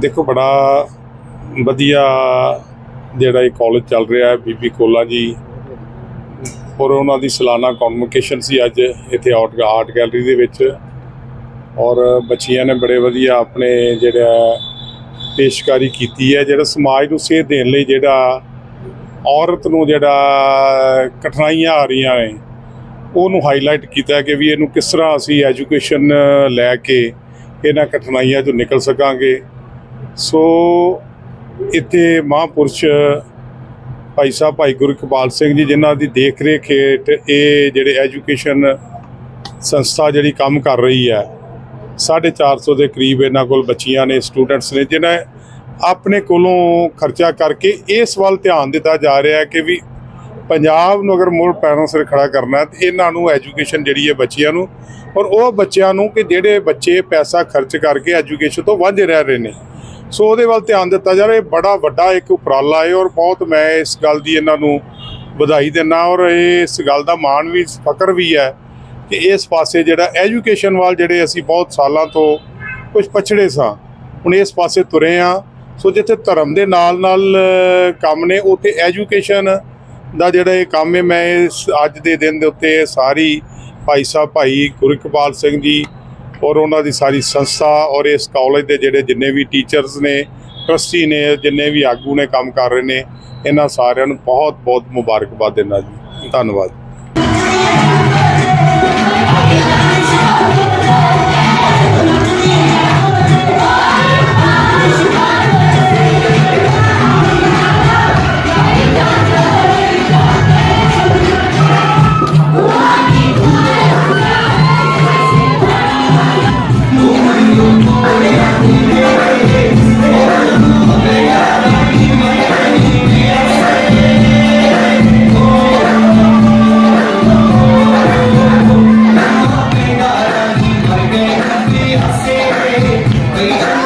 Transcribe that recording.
ਦੇਖੋ ਬੜਾ ਵਧੀਆ ਜਿਹੜਾ ਇਹ ਕਾਲਜ ਚੱਲ ਰਿਹਾ ਹੈ, ਬੀਬੀ ਕੋਲਾ ਜੀ। ਔਰ ਉਹਨਾਂ ਦੀ ਸਾਲਾਨਾ ਕਨਵੋਕੇਸ਼ਨ ਸੀ ਅੱਜ ਇੱਥੇ ਆਰਟ ਆਰਟ ਗੈਲਰੀ ਦੇ ਵਿੱਚ। ਔਰ ਬੱਚੀਆਂ ਨੇ ਬੜੇ ਵਧੀਆ ਆਪਣੇ ਜਿਹੜਾ ਪੇਸ਼ਕਾਰੀ ਕੀਤੀ ਹੈ, ਜਿਹੜਾ ਸਮਾਜ ਨੂੰ ਸੇਧ ਦੇਣ ਲਈ ਜਿਹੜਾ ਔਰਤ ਨੂੰ ਜਿਹੜਾ ਕਠਿਨਾਈਆਂ ਆ ਰਹੀਆਂ ਨੇ, ਉਹਨੂੰ ਹਾਈਲਾਈਟ ਕੀਤਾ ਕਿ ਵੀ ਇਹਨੂੰ ਕਿਸ ਤਰ੍ਹਾਂ ਅਸੀਂ ਐਜੂਕੇਸ਼ਨ ਲੈ ਕੇ ਇਹਨਾਂ ਕਠਿਨਾਈਆਂ ਤੋਂ ਨਿਕਲ ਸਕਾਂਗੇ। ਸੋ ਇੱਥੇ ਮਹਾਂਪੁਰਸ਼ ਭਾਈ ਸਾਹਿਬ, ਭਾਈ ਗੁਰੂ ਗੁਰਕਪਾਲ ਸਿੰਘ ਜੀ, ਜਿਨ੍ਹਾਂ ਦੀ ਦੇਖ ਰੇਖ ਹੇਠ ਇਹ ਜਿਹੜੇ ਐਜੂਕੇਸ਼ਨ ਸੰਸਥਾ ਜਿਹੜੀ ਕੰਮ ਕਰ ਰਹੀ ਹੈ 450 ਦੇ ਕਰੀਬ ਇਹਨਾਂ ਕੋਲ ਬੱਚੀਆਂ ਨੇ, ਸਟੂਡੈਂਟਸ ਨੇ ਜਿਨ੍ਹਾਂ ਆਪਣੇ ਕੋਲੋਂ ਖਰਚਾ ਕਰਕੇ ਇਸ ਵੱਲ ਧਿਆਨ ਦਿੱਤਾ ਜਾ ਰਿਹਾ ਹੈ ਕਿ ਵੀ ਪੰਜਾਬ ਨੂੰ ਅਗਰ ਮੋੜ ਪੈਰਾਂ ਸਿਰ ਖੜਾ ਕਰਨਾ ਹੈ, ਤੇ ਇਹਨਾਂ ਨੂੰ ਐਜੂਕੇਸ਼ਨ ਜਿਹੜੀ ਹੈ ਬੱਚਿਆਂ ਨੂੰ, ਔਰ ਉਹ ਬੱਚਿਆਂ ਨੂੰ ਕਿ ਜਿਹੜੇ ਬੱਚੇ ਪੈਸਾ ਖਰਚ ਕਰਕੇ ਐਜੂਕੇਸ਼ਨ ਤੋਂ ਵਾਂਝੇ ਰਹਿ ਰਹੇ ਨੇ। ਸੋ ਉਹਦੇ ਵੱਲ ਧਿਆਨ ਦਿੱਤਾ ਜਾਵੇ। ਇਹ ਬੜਾ ਵੱਡਾ ਇੱਕ ਉਪਰਾਲਾ ਹੈ ਔਰ ਬਹੁਤ ਮੈਂ ਇਸ ਗੱਲ ਦੀ ਇਹਨਾਂ ਨੂੰ ਵਧਾਈ ਦਿੰਦਾ ਔਰ ਇਸ ਗੱਲ ਦਾ ਮਾਣ ਵੀ ਫਕਰ ਵੀ ਹੈ ਕਿ ਇਸ ਪਾਸੇ ਜਿਹੜਾ ਐਜੂਕੇਸ਼ਨ ਵੱਲ ਜਿਹੜੇ ਅਸੀਂ ਬਹੁਤ ਸਾਲਾਂ ਤੋਂ ਕੁਝ ਪਛੜੇ ਸਾਂ, ਹੁਣ ਇਸ ਪਾਸੇ ਤੁਰੇ ਆ। ਸੋ ਜਿੱਥੇ ਧਰਮ ਦੇ ਨਾਲ ਨਾਲ ਕੰਮ ਨੇ, ਉੱਥੇ ਐਜੂਕੇਸ਼ਨ ਦਾ ਜਿਹੜਾ ਇਹ ਕੰਮ ਹੈ ਮੈਂ ਇਸ ਅੱਜ ਦੇ ਦਿਨ ਦੇ ਉੱਤੇ ਸਾਰੀ ਭਾਈ ਸਾਹਿਬ, ਭਾਈ ਗੁਰਕਪਾਲ ਸਿੰਘ ਜੀ ਔਰ ਉਹਨਾਂ ਦੀ ਸਾਰੀ ਸੰਸਥਾ ਔਰ ਇਸ ਕਾਲਜ ਦੇ ਜਿਹੜੇ ਜਿੰਨੇ ਵੀ ਟੀਚਰਸ ਨੇ ਟਰਸਟੀ ਨੇ, ਜਿੰਨੇ ਵੀ ਆਗੂ ਨੇ ਕੰਮ ਕਰ ਰਹੇ ਨੇ, ਇਹਨਾਂ ਸਾਰਿਆਂ ਨੂੰ ਬਹੁਤ ਬਹੁਤ ਮੁਬਾਰਕਬਾਦ ਦਿੰਦਾ ਜੀ। ਧੰਨਵਾਦ। Thank you.